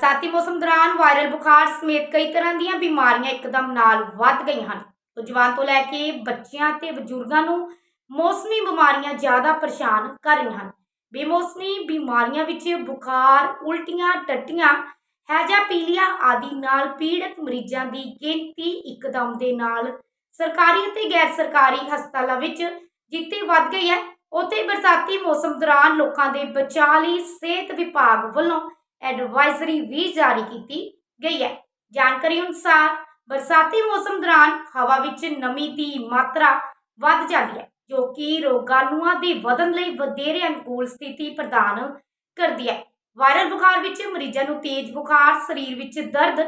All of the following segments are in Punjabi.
ਬਰਸਾਤੀ ਮੌਸਮ ਦੌਰਾਨ ਵਾਇਰਲ ਬੁਖਾਰ ਸਮੇਤ ਕਈ ਤਰ੍ਹਾਂ ਦੀਆਂ ਬਿਮਾਰੀਆਂ ਇੱਕਦਮ ਨਾਲ ਵੱਧ ਗਈਆਂ ਹਨ। ਤੋਂ ਜਵਾਨ ਤੋਂ ਲੈ ਕੇ ਬੱਚਿਆਂ ਤੇ ਬਜ਼ੁਰਗਾਂ ਨੂੰ ਮੌਸਮੀ ਬਿਮਾਰੀਆਂ ਜ਼ਿਆਦਾ ਪਰੇਸ਼ਾਨ ਕਰ ਰਹੀਆਂ ਹਨ। ਬੇਮੌਸਮੀ ਬਿਮਾਰੀਆਂ ਵਿੱਚ ਬੁਖਾਰ, ਉਲਟੀਆਂ, ਟੱਟੀਆਂ ਹੈਜ਼ਾਪੀਲੀਆ ਆਦਿ ਨਾਲ ਪੀੜਤ ਮਰੀਜ਼ਾਂ ਦੀ ਗਿਣਤੀ ਇੱਕਦਮ ਦੇ ਨਾਲ ਸਰਕਾਰੀ ਅਤੇ ਗੈਰ ਸਰਕਾਰੀ ਹਸਪਤਾਲਾਂ ਵਿੱਚ ਜਿੱਥੇ ਵੱਧ ਗਈ ਹੈ। ਉੱਥੇ ਬਰਸਾਤੀ ਮੌਸਮ ਦੌਰਾਨ ਲੋਕਾਂ ਦੇ ਬਚਾਅ ਲਈ ਸਿਹਤ ਵਿਭਾਗ ਵੱਲੋਂ ਐਡਵਾਈਜ਼ਰੀ ਵੀ ਜਾਰੀ ਕੀਤੀ ਗਈ ਹੈ। ਜਾਣਕਾਰੀ ਅਨੁਸਾਰ ਬਰਸਾਤੀ ਮੌਸਮ ਦੌਰਾਨ ਹਵਾ ਵਿੱਚ ਨਮੀ ਦੀ ਮਾਤਰਾ ਵੱਧ ਜਾਂਦੀ ਹੈ, ਜੋ ਕਿ ਰੋਗਾਣੂਆਂ ਦੇ ਵਧਣ ਲਈ ਵਧੇਰੇ ਅਨੁਕੂਲ ਸਥਿਤੀ ਪ੍ਰਦਾਨ ਕਰਦੀ ਹੈ। ਵਾਇਰਲ ਬੁਖਾਰ ਵਿੱਚ ਮਰੀਜ਼ਾਂ ਨੂੰ ਤੇਜ਼ ਬੁਖਾਰ, ਸਰੀਰ ਵਿੱਚ ਦਰਦ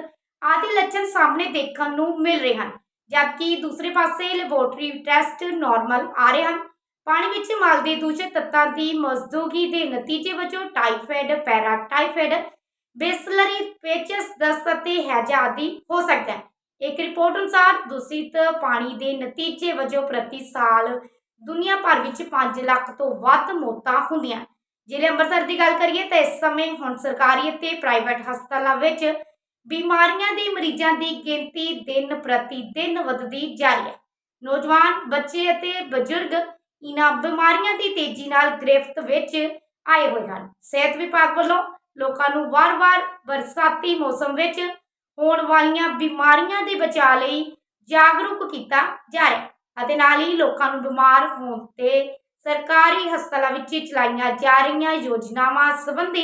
ਆਦਿ ਲੱਛਣ ਸਾਹਮਣੇ ਦੇਖਣ ਨੂੰ ਮਿਲ ਰਹੇ ਹਨ, ਜਦਕਿ ਦੂਸਰੇ ਪਾਸੇ ਲੈਬੋਰਟਰੀ ਟੈਸਟ ਨਾਰਮਲ ਆ ਰਹੇ ਹਨ। ਪਾਣੀ ਵਿੱਚ ਮਲ ਦੇ ਦੂਸ਼ਿਤ ਤੱਤਾਂ ਦੀ ਮੌਜੂਦਗੀ ਦੇ ਨਤੀਜੇ ਵਜੋਂ ਟਾਈਫਾਇਡ, ਪੈਰਾਟਾਈਫਾਇਡ, ਬੇਸਲਰੀ, ਪੇਚਸ ਦਸਤ ਅਤੇ ਹੈਜਾ ਆਦि ਹੋ ਸਕਦਾ ਹੈ। ਇੱਕ ਰਿਪੋਰਟ ਅਨੁਸਾਰ ਦੂਸ਼ਿਤ ਪਾਣੀ ਦੇ ਨਤੀਜੇ ਵਜੋਂ ਪ੍ਰਤੀ ਸਾਲ ਦੁਨੀਆ ਭਰ ਵਿੱਚ 5 ਲੱਖ ਤੋਂ ਵੱਧ ਮੌਤਾਂ ਹੁੰਦੀਆਂ ਜ਼ਿਲ੍ਹੇ ਅੰਮ੍ਰਿਤਸਰ ਦੀ ਗੱਲ ਕਰੀਏ ਤਾਂ ਇਸ ਸਮੇਂ ਹੁਣ ਸਰਕਾਰੀ ਅਤੇ ਪ੍ਰਾਈਵੇਟ ਹਸਪਤਾਲਾਂ ਵਿੱਚ ਬਿਮਾਰੀਆਂ ਦੇ ਮਰੀਜ਼ਾਂ ਦੀ ਗਿਣਤੀ ਦਿਨ ਪ੍ਰਤੀ ਦਿਨ ਵੱਧਦੀ ਜਾ ਰਹੀ ਹੈ। ਨੌਜਵਾਨ, ਬੱਚੇ ਅਤੇ ਬਜ਼ੁਰਗ ਇਹਨਾਂ ਬਿਮਾਰੀਆਂ ਦੀ ਤੇਜ਼ੀ ਨਾਲ ਗ੍ਰਿਫਤ ਵਿੱਚ ਆਏ ਹੋਏ ਹਨ। ਸਿਹਤ ਵਿਭਾਗ ਵੱਲੋਂ ਲੋਕਾਂ ਨੂੰ ਵਾਰ-ਵਾਰ ਬਰਸਾਤੀ ਮੌਸਮ ਵਿੱਚ ਹੋਣ ਵਾਲੀਆਂ ਬਿਮਾਰੀਆਂ ਦੇ ਬਚਾਅ ਲਈ ਜਾਗਰੂਕ ਕੀਤਾ ਜਾ ਰਿਹਾ ਅਤੇ ਨਾਲ ਹੀ ਲੋਕਾਂ ਨੂੰ ਬਿਮਾਰ ਹੋਣ ਤੇ ਸਰਕਾਰੀ ਹਸਪਤਾਲਾਂ ਵਿੱਚ ਚਲਾਈਆਂ ਜਾ ਰਹੀਆਂ ਯੋਜਨਾਵਾਂ ਸੰਬੰਧੀ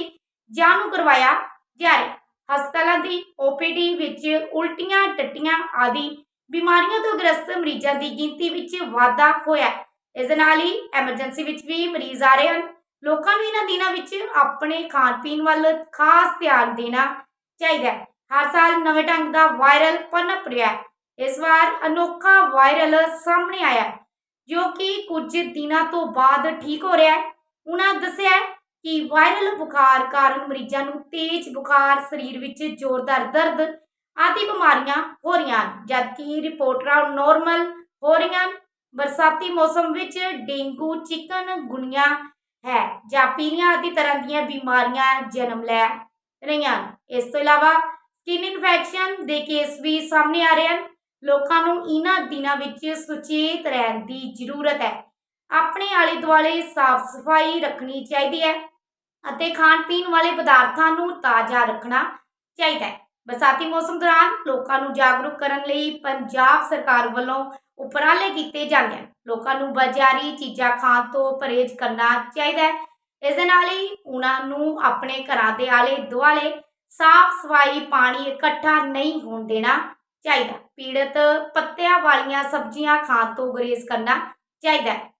ਜਾਣੂ ਕਰਵਾਇਆ ਜਾ ਰਿਹਾ ਹੈ। ਹਸਪਤਾਲਾਂ ਦੀ ਓਪੀਡੀ ਵਿੱਚ ਉਲਟੀਆਂ, ਟੱਟੀਆਂ ਆਦਿ ਬਿਮਾਰੀਆਂ ਤੋਂ ਗ੍ਰਸਤ ਮਰੀਜ਼ਾਂ ਦੀ ਗਿਣਤੀ ਵਿੱਚ ਵਾਧਾ ਹੋਇਆ ਹੈ। ਇਸ ਦੇ ਨਾਲ ਹੀ ਐਮਰਜੈਂਸੀ ਵਿੱਚ ਵੀ ਮਰੀਜ਼ ਆ ਰਹੇ ਹਨ। ਲੋਕਾਂ ਨੂੰ ਇਹਨਾਂ ਦਿਨਾਂ ਵਿੱਚ ਆਪਣੇ ਖਾਣ ਪੀਣ ਵੱਲ ਖਾਸ ਧਿਆਨ ਦੇਣਾ ਚਾਹੀਦਾ ਹੈ। ਹਰ ਸਾਲ ਨਵੇਂ ਢੰਗ ਦਾ ਵਾਇਰਲ ਪਨਪ ਰਿਹਾ ਹੈ। ਇਸ ਵਾਰ ਅਨੋਖਾ ਵਾਇਰਲ ਸਾਹਮਣੇ ਆਇਆ ਹੈ, ਜੋ ਕਿ ਕੁਝ ਦਿਨਾਂ ਤੋਂ ਬਾਅਦ ਠੀਕ ਹੋ ਰਿਹਾ ਹੈ। ਉਹਨਾਂ ਦੱਸਿਆ ਕਿ ਵਾਇਰਲ ਬੁਖਾਰ ਕਾਰਨ ਮਰੀਜ਼ਾਂ ਨੂੰ ਤੇਜ਼ ਬੁਖਾਰ, ਸਰੀਰ ਵਿੱਚ ਜ਼ੋਰਦਾਰ ਦਰਦ ਆਦਿ ਬਿਮਾਰੀਆਂ ਹੋ ਰਹੀਆਂ ਹਨ, ਜਦਕਿ ਰਿਪੋਰਟਰਾਂ ਨਾਰਮਲ ਹੋ ਰਹੀਆਂ ਹਨ। ਬਰਸਾਤੀ ਮੌਸਮ ਵਿੱਚ ਡੇਂਗੂ, ਚਿਕਨ, ਗੁਣੀਆਂ ਹੈ ਜਾਂ ਪੀਲੀਆਂ ਆਦਿ ਤਰ੍ਹਾਂ ਦੀਆਂ ਬਿਮਾਰੀਆਂ ਜਨਮ ਲੈ ਰਹੀਆਂ ਹਨ। ਇਸ ਤੋਂ ਇਲਾਵਾ ਸਕਿਨ ਇਨਫੈਕਸ਼ਨ ਦੇ ਕੇਸ ਵੀ ਸਾਹਮਣੇ ਆ ਰਹੇ ਹਨ। ਲੋਕਾਂ ਨੂੰ ਇਹਨਾਂ ਦਿਨਾਂ ਵਿੱਚ ਸੁਚੇਤ ਰਹਿਣ ਦੀ ਜ਼ਰੂਰਤ ਹੈ। ਆਪਣੇ ਆਲੇ ਦੁਆਲੇ ਸਾਫ਼ ਸਫ਼ਾਈ ਰੱਖਣੀ ਚਾਹੀਦੀ ਹੈ ਅਤੇ ਖਾਣ ਪੀਣ ਵਾਲੇ ਪਦਾਰਥਾਂ ਨੂੰ ਤਾਜ਼ਾ ਰੱਖਣਾ ਚਾਹੀਦਾ ਹੈ। ਬਰਸਾਤੀ ਮੌਸਮ ਦੌਰਾਨ ਲੋਕਾਂ ਨੂੰ ਜਾਗਰੂਕ ਕਰਨ ਲਈ ਪੰਜਾਬ ਸਰਕਾਰ ਵੱਲੋਂ ਉਪਰਾਲੇ ਕੀਤੇ ਜਾਂਦੇ ਹਨ। ਲੋਕਾਂ ਨੂੰ ਬਾਜ਼ਾਰੀ ਚੀਜ਼ਾਂ ਖਾਣ ਤੋਂ ਪਰਹੇਜ਼ ਕਰਨਾ ਚਾਹੀਦਾ ਹੈ। ਇਸ ਦੇ ਨਾਲ ਹੀ ਉਹਨਾਂ ਨੂੰ ਆਪਣੇ ਘਰਾਂ ਦੇ ਆਲੇ ਦੁਆਲੇ ਸਾਫ਼ ਸਫ਼ਾਈ, ਪਾਣੀ ਇਕੱਠਾ ਨਹੀਂ ਹੋਣ ਦੇਣਾ ਚਾਹੀਦਾ। ਪੀੜਤ ਪੱਤਿਆਂ ਵਾਲੀਆਂ ਸਬਜ਼ੀਆਂ ਖਾਣ ਤੋਂ ਗੁਰੇਜ਼ ਕਰਨਾ ਚਾਹੀਦਾ ਹੈ।